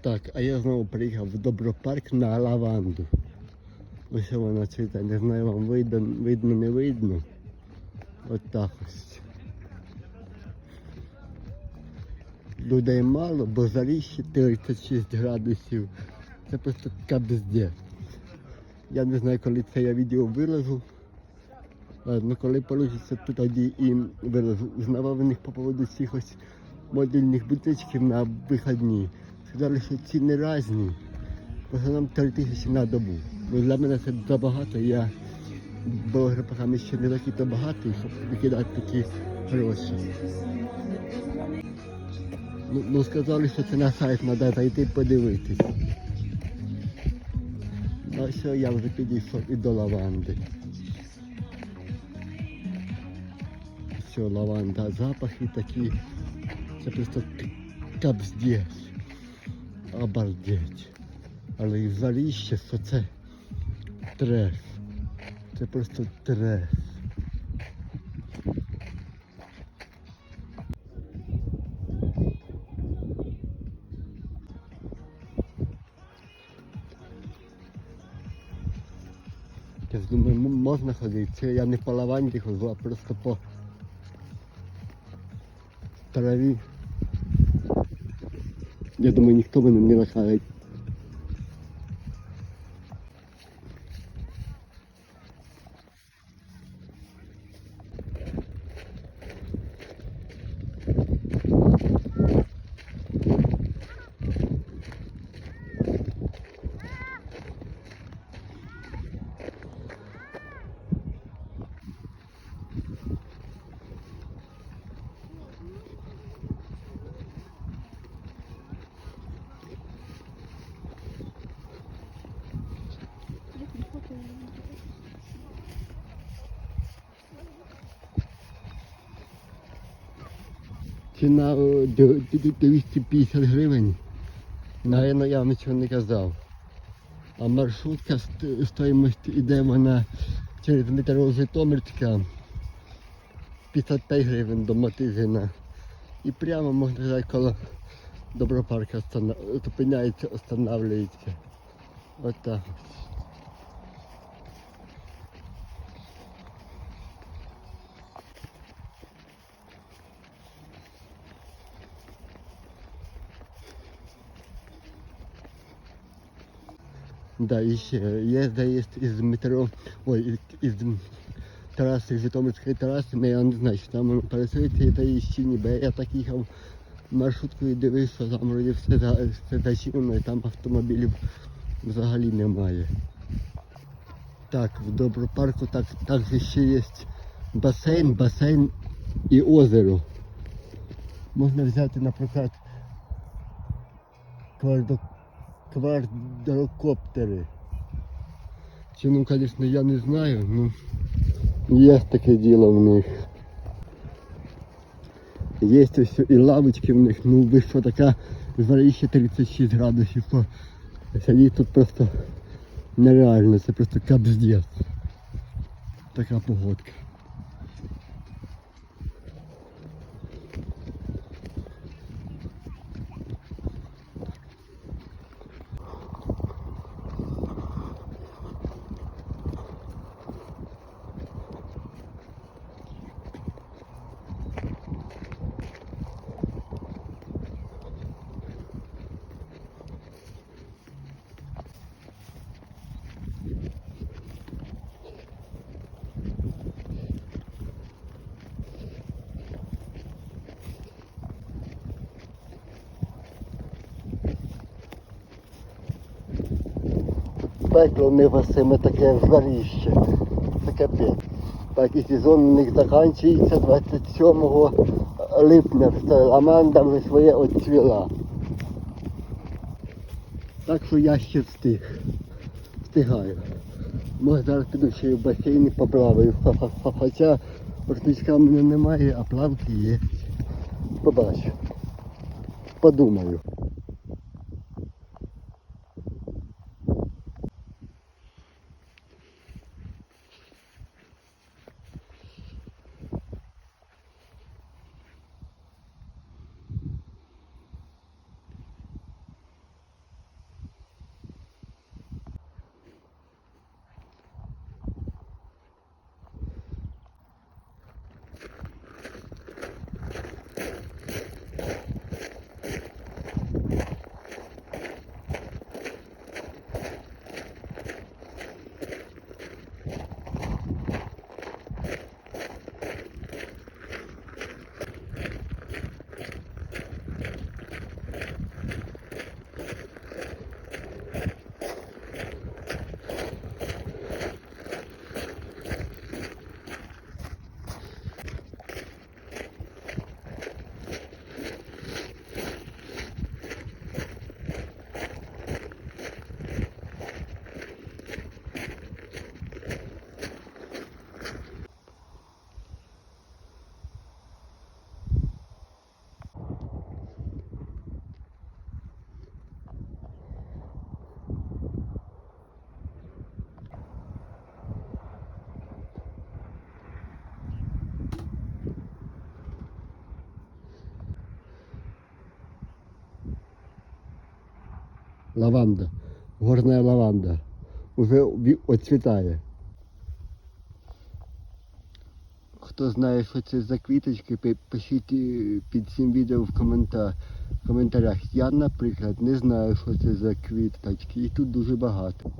Так, а я знову приїхав в Добропарк на лаванду. Ось вона цвіте, не знаю, вам видно, видно, не видно. От так ось. Людей мало, бо заріжжя 36 градусів. Це просто капздець. Я не знаю, коли це я відео виложу. Ладно, коли вийде, то тоді і виложу. Знавав у них по поводу цих ось модульних будиночків на вихідні. Сказали, що ціни різні. Нам 3 тисячі на добу. Бо для мене це забагато, я блогер поки ще не такий то багатий, щоб викидати такі гроші. Ну, ну сказали, що це на сайт треба зайти подивитись. Ну все, я вже підійшов і до лаванди. Все, лаванда, запахи такі. Це просто к- капздець. Обалдеть. Але і в заріще, що це треш. Це просто треш. Я ж думаю, м- можна ходити. Це я не по лаванді ходжу, а просто по траві. Я думаю, ніхто мене не нахарить. Ціна о, д- д- 250 гривень. Наверно, я вам нічого не казав. А маршрутка ст- стоїмость іде вона через метро Житомирська 55 гривень до Матизина. І прямо можна сказати, коло Добропарка зупиняється, останавливається. Отак. Да, і ще є заїзд із метро, ой, із, із траси, Житомирської траси, але я не знаю, що там воно це заїзд чи бо я так їхав маршруткою і дивився, що там вроді все, за- все зачинено і там автомобілів взагалі немає. Так, в Добропарку так, також ще є басейн, басейн і озеро. Можна взяти, наприклад, квардо квадрокоптери. Чи ну, звісно, я не знаю, ну є таке діло в них. Є ось і лавочки в них, ну ви що така жарище 36 градусів, сидіти тут просто нереально, це просто капздець. Така погодка. Пекло невесиме таке жаріще. Це капець. Так і сезон у них закінчується 27 липня. Аманда вже своє відцвіла. Так що я ще встиг. Встигаю. Може зараз піду ще й в басейні поплаваю. Хоча рушничка в мене немає, а плавки є. Побачу. Подумаю. Лаванда. Горна лаванда. Уже ві- оцвітає. Хто знає, що це за квіточки, пишіть е, під цим відео в коментарях. Я, наприклад, не знаю, що це за квіточки. І тут дуже багато.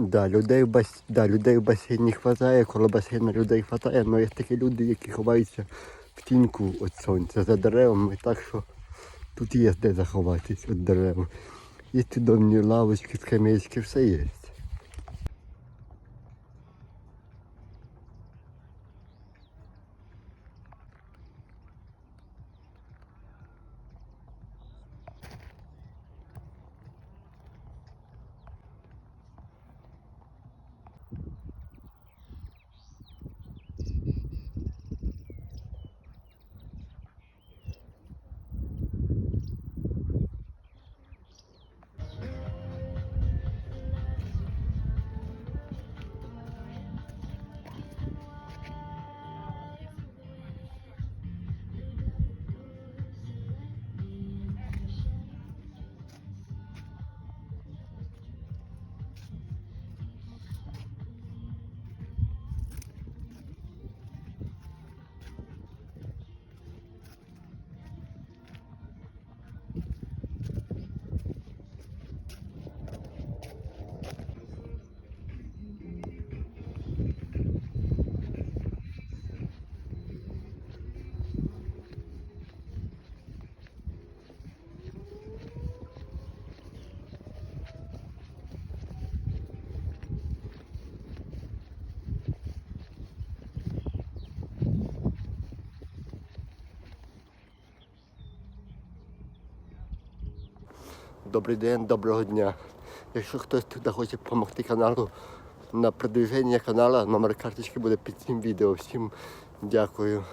Да, людей в бас... да, людей в басейні хватає, коло басейна людей хватає, але є такі люди, які ховаються в тіньку від сонця за деревами, так що тут є де заховатись від дерев. Є чудовні лавочки, скамеечки, все є. Добрий день, доброго дня. Якщо хтось туди хоче допомогти каналу на продвіження каналу, номер карточки буде під цим відео. Всім дякую.